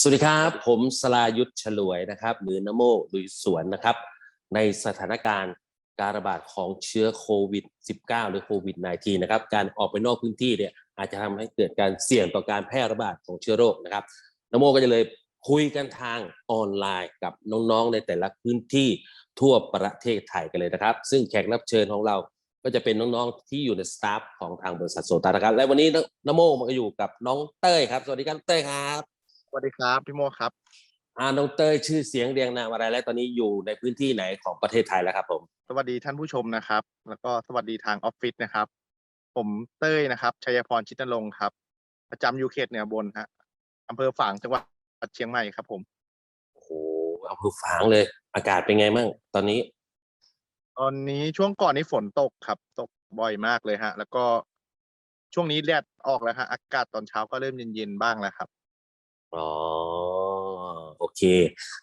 สวัสดีครับ ผมสลายุทธฉลวยนะครับ หรือนโมลุยสวนนะครับ ในสถานการณ์การระบาดของเชื้อโควิด -19 หรือโควิด -19 นะครับ การออกไปนอกพื้นที่เนี่ยอาจจะทำให้เกิดการเสี่ยงต่อการแพร่ระบาดของเชื้อโรคนะครับนโมก็จะเลยคุยกันทางออนไลน์กับน้องๆในแต่ละพื้นที่ทั่วประเทศไทยกันเลยนะครับ ซึ่งแขกรับเชิญของเราก็จะเป็นน้องๆที่อยู่ในสตาฟของทางบริษัทโซตานะครับและวันนี้นโมมาอยู่กับน้องเต้ยครับ สวัสดีครับเต้ยครับ วัสดีครับพี่โมครับอ่าน้องเต้ยชื่อเสียงเรียงนามอะไรและตอนนี้อยู่ในพื้นที่ไหนของประเทศไทยแล้วครับผม สวัสดีท่านผู้ชมนะครับ แล้วก็สวัสดีทางออฟฟิศนะครับ ผมเต้ยนะครับชัยพรชิตนรงค์ครับ ประจำยูเขตเหนือบนฮะอำเภอฝางจังหวัดเชียงใหม่ครับ ผมโอ้โหอำเภอฝางเลย อากาศเป็นไงมั่งตอนนี้ ตอนนี้ช่วงก่อนนี้ฝนตกครับ ตกบ่อยมากเลยฮะ แล้วก็ช่วงนี้แดดออกแล้วฮะอากาศตอนเช้าก็เริ่มเย็นๆบ้างแล้วครับ อ๋อโอเค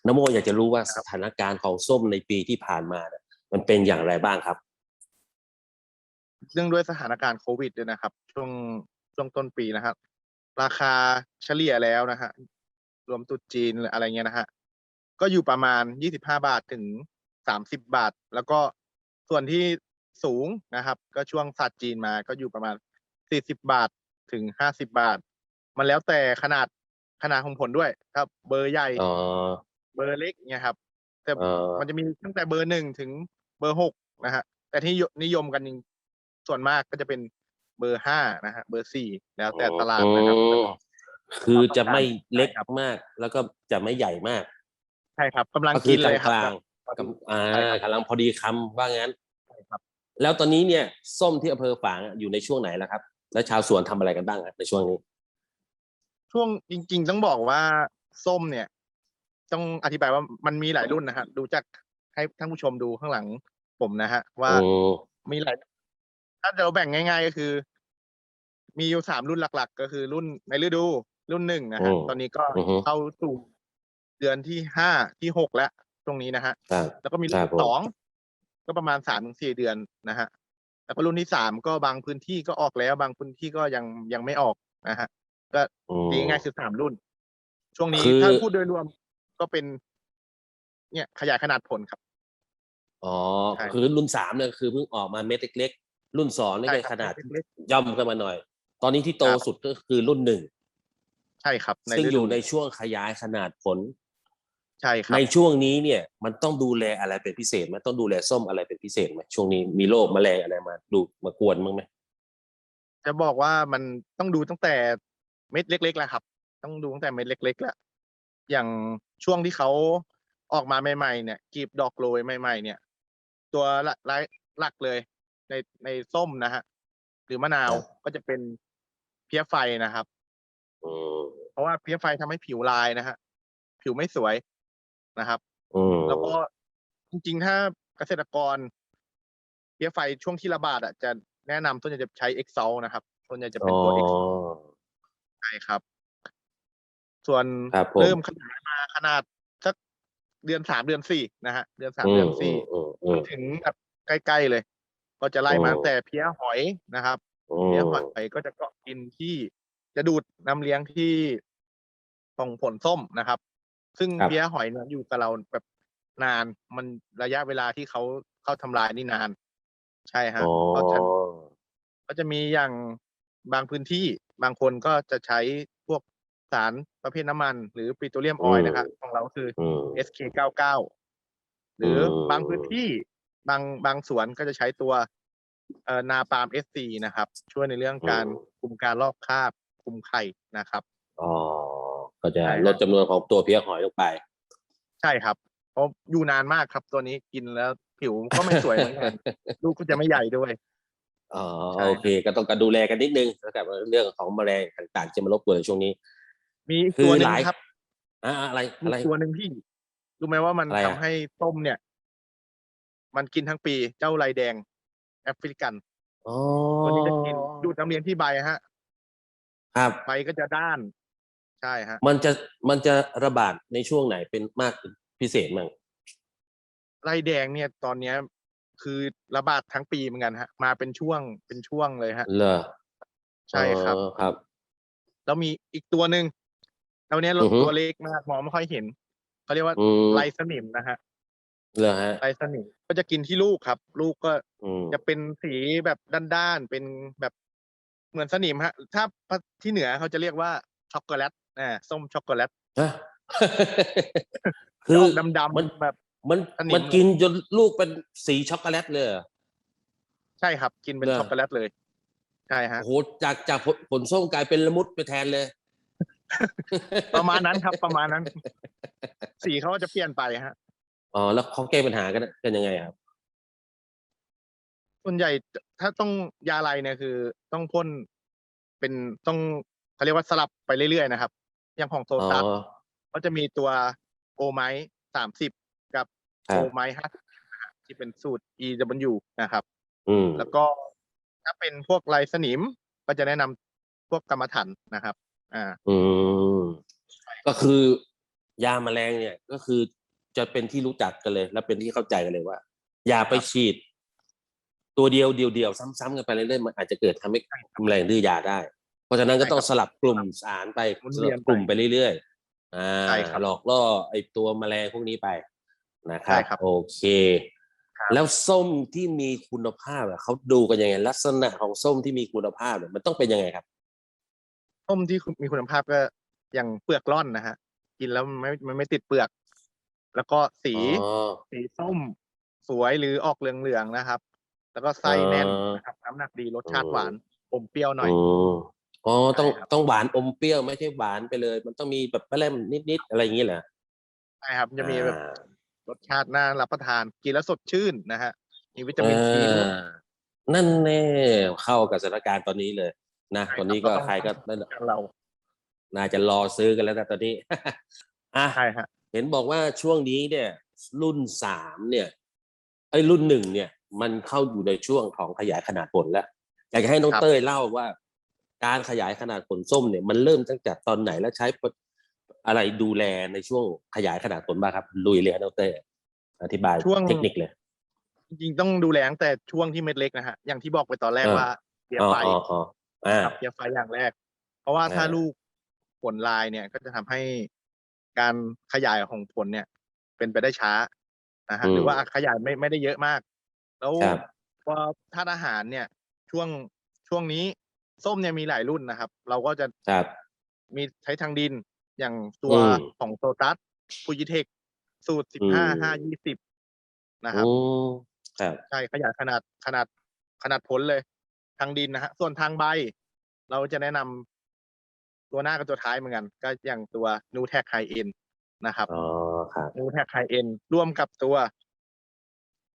นโมอยากจะรู้ว่าสถานการณ์ของส้มในปีที่ผ่านมาเนี่ยมันเป็นอย่างไรบ้างครับ เนื่องด้วยสถานการณ์โควิดด้วยนะครับ ช่วงช่วงต้นปีนะครับ ราคาเฉลี่ยแล้วนะฮะรวมตรุษจีนหรืออะไรเงี้ยนะฮะก็อยู่ประมาณยี่สิบห้าบาทถึงสามสิบบาท แล้วก็ส่วนที่สูงนะครับ ก็ช่วงศาสตร์จีนมาก็อยู่ประมาณสี่สิบบาทถึงห้าสิบบาท มันแล้วแต่ขนาด ขนาดของผลด้วยครับ เบอร์ใหญ่อ๋อ เบอร์เล็กเนี่ยครับ แต่เออ มันจะมีตั้งแต่เบอร์หนึ่งถึงเบอร์หกนะฮะแต่ที่นิยมกันส่วนมากก็จะเป็นเบอร์ห้านะฮะเบอร์สี่แล้วแต่ตลาดนะครับ อืมคือจะไม่เล็กใช่ครับมาก แล้วก็จะไม่ใหญ่มากใช่ครับกำลังก็คืกิอนกเลยครัลางบๆกับอ่าใช่ครับกำลังพอดีคำว่างั้นใช่ครับ แล้วตอนนี้เนี่ย ส้มที่อำเภอฝางอยู่ในช่วงไหนแล้วครับ แล้วชาวสวนทำอะไรกันบ้างครับในช่วงนี้ ช่วงจริง ๆ ต้องบอกว่าส้มเนี่ย ต้องอธิบายว่ามันมีหลายรุ่นนะฮะดูจากให้ท่านผู้ชมดูข้างหลังผมนะฮะ ว่าอืมมีหลาย ถ้าเราแบ่งง่าย ๆ ก็คือ มีอยู่สามรุ่นหลัก ๆ ก็คือรุ่นในฤดูรุ่นหนึ่งนะฮะ อืมตอนนี้ก็อือฮึ เข้าสู่เดือนที่ห้าที่หกแล้วตรงนี้นะฮะ ครับ แล้วก็มีครัรุ่บนผม สองก็ประมาณสามถึงสี่เดือนนะฮะ แล้วก็รุ่นที่สามก็บางพื้นที่ก็ออกแล้ว บางพื้นที่ก็ยังยังไม่ออกนะฮะ ก็อืมตีง่ายๆคือสามรุ่น ช่วงนี้คือ ถ้าพูดโดยรวมก็เป็น เนี่ยขยายขนาดผลครับ อ๋อ ใช่คือรุ่นสามเนี่ยคือเพิ่งออกมาเม็ดเล็กๆรุ่นสองนี่ใช่ก็ครับขนาดเล็ก ย่อมขึ้นมาหน่อย ตอนนี้ที่โตครับสุดก็คือรุ่นหนึ่งใช่ครับซึ่งฤอดูยู่ในช่วงขยายขนาดผล ใช่ครับ ในช่วงนี้เนี่ย มันต้องดูแลอะไรเป็นพิเศษไหมต้องดูแลส้มอะไรเป็นพิเศษไหมช่วงนี้มีโรคแมลงอะไรมาดูมากวนมั้งไหมจะบอกว่ามันต้องดูตั้งแต่ เม็ดเล็กๆแล้วครับ ต้องดูตั้งแต่เม็ดเล็กๆแล้วอย่างช่วงที่เขาออกมาใหม่ๆเนี่ยกีบดอกโรยใหม่ๆ เนี่ย ตัวละหลายหลักเลยในในส้มนะฮะหรือมะนาวก็จะเป็นเพี้ยไฟนะครับอืมเพราะว่าเพี้ยไฟทำให้ผิวลายนะฮะผิวไม่สวยนะครับอืมแล้วก็จริงๆ ถ้าเกษตรกรเพี้ยไฟช่วงที่ระบาดอะจะแนะนำส่วนใหญ่จะใช้ Excel นะครับส่วนใหญ่จะเป็นอ๋อตัว Excel ใช่ ครับ ส่วนครับผม เริ่มขยายมาขนาดสักเดือนสามเดือนสี่นะฮะ เดือนสามอืเดืมอนสี่อืมอืม ถึงแบบใกล้ๆเลย ก็จะไล่มาโอ้ตั้งแต่เพี้ยหอยนะครับ อืเพี้ยมหอยก็จะเกาะกินที่จะดูดน้ำเลี้ยงที่ของผลส้มนะครับ ซึ่งครับเพี้ยหอยเนี่ยอยู่กับเราแบบนาน มันระยะเวลาที่เขาเข้าทำลายนี่นาน ใช่ฮะอ๋อก็จะ ก็จะมีอย่าง บางพื้นที่บางคนก็จะใช้พวกสารประเภทน้ำมัน หรือปิโตรเลียมออยล์นะครับของเราคืออืม SK99 หรืออมบางพื้นที่บางบางสวนก็จะใช้ตัวเอ่อนาปาล์ม SC นะครับ ช่วยในเรื่องการคุมการลอกคราบคุมไข่นะครับอ๋อก็จะใช่ครับลดจำนวนของตัวเพี้ยหอยลงไป ใช่ครับเพราะอยู่นานมากครับตัวนี้กินแล้วผิวก็ไม่สวยเหมือนกันลูกก็จะไม่ใหญ่ด้วย อ๋อใช่โอเค ก็ต้องการดูแลกันนิดนึงสำหรับเรื่องของแมลงต่างๆจะมารบกวนในช่วงนี้ มีอีกคือตัวหนึ่หงลายครับอ่าอะไรมีอะไรตัวหนึ่งที่รู้ไหมว่ามันอะไรทำอะให้ส้มเนี่ย มันกินทั้งปีเจ้าลายแดง แอฟริกันอ๋อตัวนี้จะกินดูดน้ำเลี้ยงที่ใบฮะ ครับใบก็จะด้าน ใช่ฮะ มันจะมันจะระบาดในช่วงไหนเป็นมากเป็นพิเศษมั้งลายแดงเนี่ยตอนเนี้ย คือระบาดทั้งปีเหมือนกันฮะ มาเป็นช่วงเป็นช่วงเลยฮะ เหรอใช่ครับ อ๋อครับ แล้วมีอีกตัวหนึ่งแล้วเนี้ยอือฮึ ตัวเล็กมากมองไม่ค่อยเห็นเขาเรียกว่าอืมลายสนิมนะฮะเหรอฮะลายสนิมก็จะกินที่ลูกครับ ลูกก็อืมจะเป็นสีแบบด้านๆเป็นแบบเหมือนสนิมฮะ ถ้าที่เหนือเขาจะเรียกว่าช็อกโกแลตอ่าส้มช็อกโกแลตฮะจะคือออกดำมัน ๆแบบ มันสนิมมันกินจนลูกเป็นสีช็อกโกแลตเลยเหรอใช่ครับ กินเป็นเหรอช็อกโกแลตเลยใช่ฮะโอ้โหจากจากผลผลส้มกลายเป็นละมุดไปแทนเลย ประมาณนั้นครับ ประมาณนั้น สีเขาก็จะเปลี่ยนไปฮะอ๋อแล้วเขาแก้ปัญหากันกันยังไงครับส่วนใหญ่ถ้าต้องยาอะไรเนี่ยคือ ต้องพ่นเป็นต้องเขาเรียกว่าสลับไปเรื่อยๆนะครับ อย่างของโซอ๋อตัสก็จะมีตัวโอไมสามสิบกับครั โอบไมห้าที่เป็นสูตร EW นะครับอืมแล้วก็ถ้าเป็นพวกลายสนิมก็จะแนะนำพวกกรรมฐานนะครับ อ่า อืมก็คือยาแมลงเนี่ย ก็คือจะเป็นที่รู้จักกันเลย และเป็นที่เข้าใจกันเลยว่า อย่าไปฉีด ตัวเดียวเดียวเดียวซ้ำๆกันไปเรื่อยๆมันอาจจะเกิดทำให้แมลงดื้อยาได้ เพราะฉะนั้นก็ต้องใช่ครับสลับกลุ่มสารไปหมุนสเวีลัยนบกลุ่มไปเรื่อยๆอ่าใช่ครับหลอกล่อไอ้ตัวแมลงพวกนี้ไป นะครัใช่บครับ โอเคครับแล้วส้มที่มีคุณภาพอะเขาดูกันยังไง ลักษณะของส้มที่มีคุณภาพเนี่ยมันต้องเป็นยังไงครับ ส้มที่มีคุณภาพก็อย่างเปลือกร่อนนะฮะ กินแล้วมันไม่มันไม่ติดเปลือก แล้วก็สีอ๋อ สีส้มสวยหรือออกเหลืองๆนะครับ แล้วก็ไส้แน่นอ่านนะครับน้ำหนักดีรสชาติอืมหวานอมเปรี้ยวหน่อยอืมอ๋อต้องใช่ครับ ต้องหวานอมเปรี้ยวไม่ใช่หวานไปเลย มันต้องมีแบบแปร่มนิดๆอะไรอย่างนี้เหรอใช่ครับ จะมีแบบอ่า รสชาติน่ารับประทานกินแล้วสดชื่นนะฮะมีวิตามินซีด้วย อ่านั่นแน่เข้ากับสถานการณ์ตอนนี้เลยนะใช่ครับตอนนี้ก็ก็ต้องใครก็เราน่าจะรอซื้อกันแล้วนะตอนนี้ อะ ใช่ฮะ เห็นบอกว่าช่วงนี้เนี่ย รุ่นสามเนี่ยไอ้ยรุ่นหนึ่งเนี่ย มันเข้าอยู่ในช่วงของขยายขนาดผลแล้วอยากจะให้น้องครับ เต้ยเล่าว่า การขยายขนาดผลส้มเนี่ยมันเริ่มตั้งแต่ตอนไหนและใช้ อะไรดูแลในช่วงขยายขนาดผลบ้างครับ ลุยเลยครับน้องเต้ยอธิบายช่วง เทคนิคเลย จริงๆต้องดูแลตั้งแต่ช่วงที่เม็ดเล็กนะฮะอย่างที่บอกไปตอนแรกเออว่าเสียอ๋อไฟอ๋ออ๋ออ่า ครับเสียไฟอย่างแรก เพราะว่าถ้าอ่า ลูกผลลายเนี่ยก็จะทำให้การขยายของผลเนี่ย เป็นไปได้ช้านะฮะหรือว่าขยายไม่ไม่ได้เยอะมาก แล้วครับ พอธาตุอาหารเนี่ย ช่วงช่วงนี้ส้มเนี่ยมีหลายรุ่นนะครับ เราก็จะครับ มีใช้ทางดิน อย่างตัวอืม ของโซตัสฟูจิเทคสูตรสิบอืห้ามห้ายี่สิบนะครับ อืมครับ ใช่ขยายขนาดขนาดขนาดผลเลย ทางดินนะฮะส่วนทางใบ เราจะแนะนำตัวหน้ากับตัวท้ายเหมือนกัน ก็อย่างตัวนูแท็กไฮเอ็นนะครับ อ๋อ ครับนูแท็กไฮเอ็นร่วมกับตัว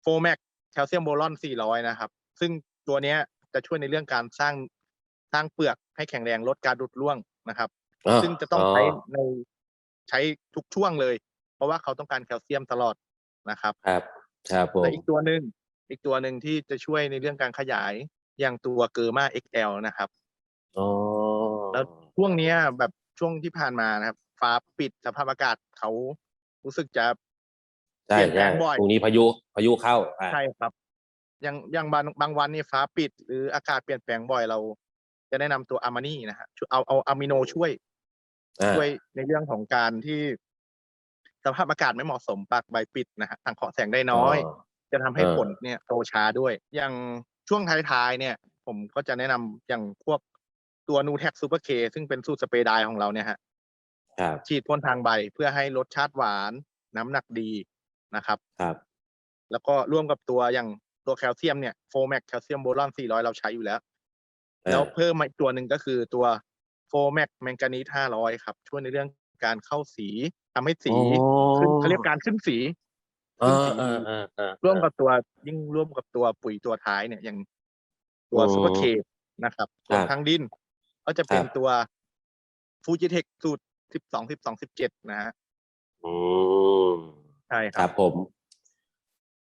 โฟแมกแคลเซียมโบรอน 400 นะครับ ซึ่งตัวเนี้ยจะช่วยในเรื่องการสร้างสร้างเปลือกให้แข็งแรงลดการดุดร่วงนะครับ ซึ่งจะต้องใช้ในใช้ทุกช่วงเลย เพราะว่าเขาต้องการแคลเซียมตลอดนะครับ ครับครับผมและอีกตัวหนึ่งอีกตัวหนึ่งที่จะช่วยในเรื่องการขยายอย่างตัวเกอร์มา XL นะครับอ๋อแล้วช่วงเนี้ยแบบช่วงที่ผ่านมานะครับ ฟ้าปิดสภาพอากาศเขารู้สึกจะใช่เปลี่ยนแปลใช่งบ่อยพรุ่งนี้พายุพายุเข้าอ่าใช่ครับอย่างอย่างบางบางวันนี่ฟ้าปิด หรืออากาศเปลี่ยนแปลงบ่อยเรา จะแนะนำตัวอามานี่นะฮะช่วยเอาเอาอะมิโนช่วยอ่า ช่วยในเรื่องของการที่สภาพอากาศไม่เหมาะสมปากใบปิดนะฮะทางขอแสงได้น้อย จะทำให้เออผลเนี่ยโตช้าด้วย อย่างช่วงท้ายๆเนี่ย ผมก็จะแนะนำอย่างพวกตัวนูแท็กซูเปอร์เคซึ่งเป็นสูตรสเปรย์ไดร์ของเราเนี่ยฮะครับฉีดพ่นทางใบเพื่อให้รสชาติหวานน้ำหนักดีนะครับครับ แล้วก็ร่วมกับตัวอย่างตัวแคลเซียมเนี่ยโฟแมกแคลเซียมโบรอน400 เราใช้อยู่แล้วอ่าแล้วเพิ่มมาอีกตัวหนึ่งก็คือตัว โฟแมกแมงกานีส500ครับ ช่วยในเรื่องการเข้าสีทำให้สีอ๋อขึ้นเขาเรียกการขึ้นสีอ่าขึ้นสีอ่าอ่าอ่าร่วมกับตัวยิ่งร่วมกับตัวปุ๋ยตัวท้ายเนี่ยอย่างตัวอืมซูเปอร์เคนะครับส่วนครับทางดิน ก็จะเป็นครับตัวฟูจิเทคสูตรสิบสองสิบสองสิบเจ็ดนะฮะอืมใช่คครัรับบผม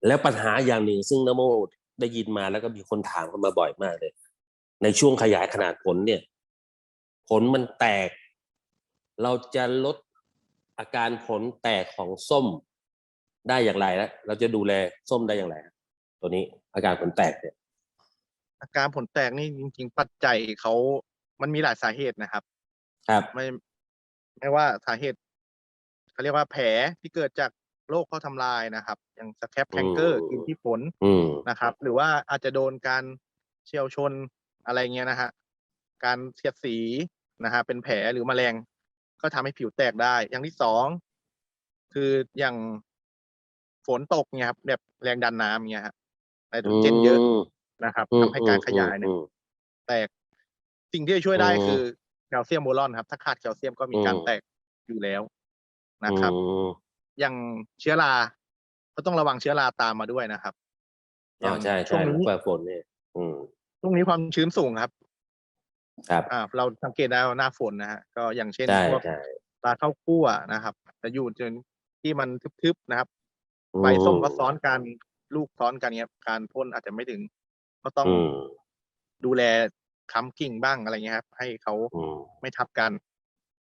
แล้วปัญหาอย่างหนึ่งซึ่งนโมได้ยินมาแล้วก็มีคนถามกันมาบ่อยมากเลย ในช่วงขยายขนาดผลเนี่ย ผลมันแตก เราจะลดอาการผลแตกของส้มได้อย่างไรแล้วเราจะดูแลส้มได้อย่างไรครับตัวนี้อาการผลแตกเนี่ยอาการผลแตกนี่จริง ๆ ปัจจัยเขามันมีหลายสาเหตุนะครับ ครับไม่ไม่ว่าสาเหตุเขาเรียกว่าแผลที่เกิดจากโรคเข้าทำลายนะครับ อย่างสแคปแคนเกอร์อืมกินที่ฝนอืมนะครับ หรือว่าอาจจะโดนการเฉียวชนอะไรเงี้ยนะฮะ การเสียดสีนะฮะเป็นแผลหรือแมลง ก็ทำให้ผิวแตกได้ อย่างที่สองคืออย่างฝนตกเนี่ยครับแบบแรงดันน้ำเนี่ยฮะไนโตรเจนเยอะนะครับทำให้การขยายเนี่ยอืมแตกสิ่งที่จะช่วยได้อืมคือแคลเซียมโบรอนครับ ถ้าขาดแคลเซียมก็มีการอืมแตกอยู่แล้วนะครับอืมอย่างเชื้อราก็ต้องระวังเชื้อราตามมาด้วยนะครับอ๋อใช่ช่ใช่วงนี้เปิดฝนเนี่ยอืมช่วงนี้ความชื้นสูงครับ ครับอ่าเราสังเกตได้ว่าหน้าฝนนะฮะก็อย่างเช่นใช่พวกใช่ปลาข้าวคั่วนะครับจะอยู่จนที่มันทึบๆนะครับใบส้มก็ซ้อนกันลูกซ้อนกันเนี้ยการพ่นอาจจะไม่ถึง ก็ต้องอืมดูแลค้ำกิ่งบ้างอะไรเงี้ยครับ ให้เขาอืมไม่ทับกัน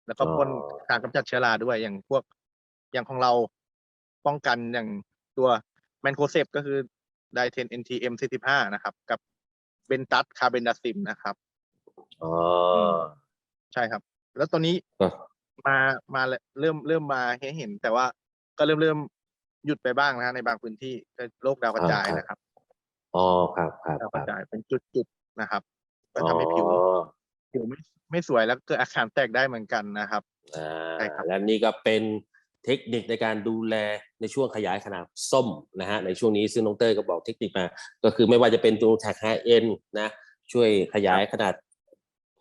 แล้วก็อ๋อพ่นการกำจัดเชื้อราด้วยอย่างพวก อย่างของเราป้องกันอย่างตัวแมนโคเซปก็คือไดเทน NTM 45นะครับ กับเบนตัสคาร์เบนดาซิมนะครับ อ๋อ ใช่ครับ แล้วตัวนี้ก็มามาเริ่มเริ่มมาให้เห็น แต่ว่าก็เริ่มเริ่มหยุดไปบ้างนะฮะในบางพื้นที่ก็โรคดาวกระจายนะครับอ๋อครับครับดาวคกรัระบจายเป็นจุดๆนะครับ ก็ทำให้ผิว อ๋อ ผิวไม่ไม่สวยแล้วเกิดอาการแตกได้เหมือนกันนะครับ อ่าใช่ครับ และนี่ก็เป็นเทคนิคในการดูแลในช่วงขยายขนาดส้มนะฮะในช่วงนี้ซึ่งน้องเต้ยก็บอกเทคนิคมา ก็คือไม่ว่าจะเป็นตัวแท็กไฮเอ็นนะช่วยขยายขนาด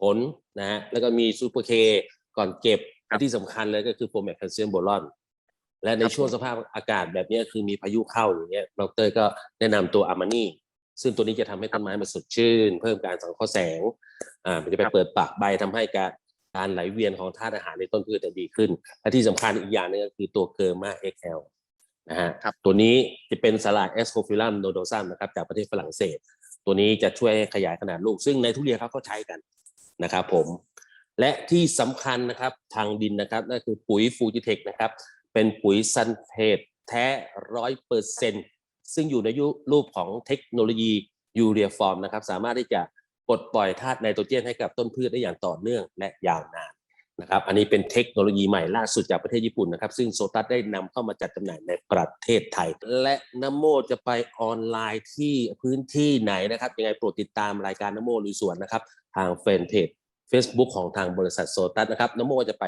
ผลนะฮะแล้วก็มีซูเปอร์เคก่อนเก็บครับและที่สำคัญเลยก็คือโฟร์แมกแคลเซียมโบรอนและในครับช่วงผมสภาพอากาศแบบนี้คือมีพายุเข้าอย่างเงี้ยดรก็แนะนำตัวอามานี่ซึ่งตัวนี้จะทำให้ต้นไม้มันสดชื่น เพิ่มการสังเคราะห์แสงอ่ามันจะไปครับเปิดปากใบทำให้การการไหลเวียนของธาตุอาหารในต้นพืชจะดีขึ้นและที่สำคัญอีกอย่างหนึงก็คือตัวเกอร์มาเอ็กแลนะฮะครับตัวนี้จะเป็นสลัดเอสโคฟิลัมโนโดซัมนะครับจากประเทศฝรั่งเศส ตัวนี้จะช่วยให้ขยายขนาดลูก ซึ่งในทุเรียนเขาก็ใช้กัน นะครับผมและที่สำคัญนะครับทางดินนะครับนั่นคือปุ๋ยฟูจิเทคนะครับเป็นปุ๋ยซันเทตแท้ร้อยเปอร์เซ็นซึ่งอยู่ในยุรูปของเทคโนโลยียูเรียฟอร์มนะครับสามารถที่จะปลดปล่อยธาตุไนโตรเจนให้กับต้นพืชได้อย่างต่อเนื่องและยาวนาน นะครับอันนี้เป็นเทคโนโลยีใหม่ล่าสุดจากประเทศญี่ปุ่นนะครับ ซึ่งโซตัสได้นำเข้ามาจัดจำหน่ายในประเทศไทย และนโมจะไปออนไลน์ที่พื้นที่ไหนนะครับ ยังไงโปรดติดตามรายการนโมลุยสวนนะครับ ทางแฟนเพจ Facebook ของทางบริษัทโซตัสนะครับนโมจะไป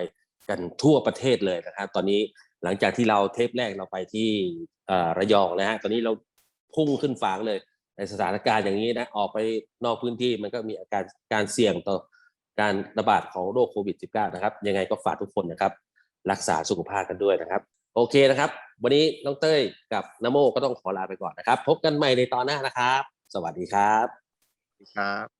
กันทั่วประเทศเลยนะครับ ตอนนี้หลังจากที่เราเทปแรกเราไปที่ระยองนะฮะตอนนี้เราพุ่งขึ้นฝางเลยในสถานการณ์อย่างนี้นะออกไปนอกพื้นที่มันก็มีอาการการเสี่ยงต่อ การระบาดของโรคโควิด -19 นะครับ ยังไงก็ฝากทุกคนนะครับ รักษาสุขภาพกันด้วยนะครับ โอเคนะครับ วันนี้น้องเต้ยกับนโมก็ต้องขอลาไปก่อนนะครับ พบกันใหม่ในตอนหน้านะครับ สวัสดีครับ ครับ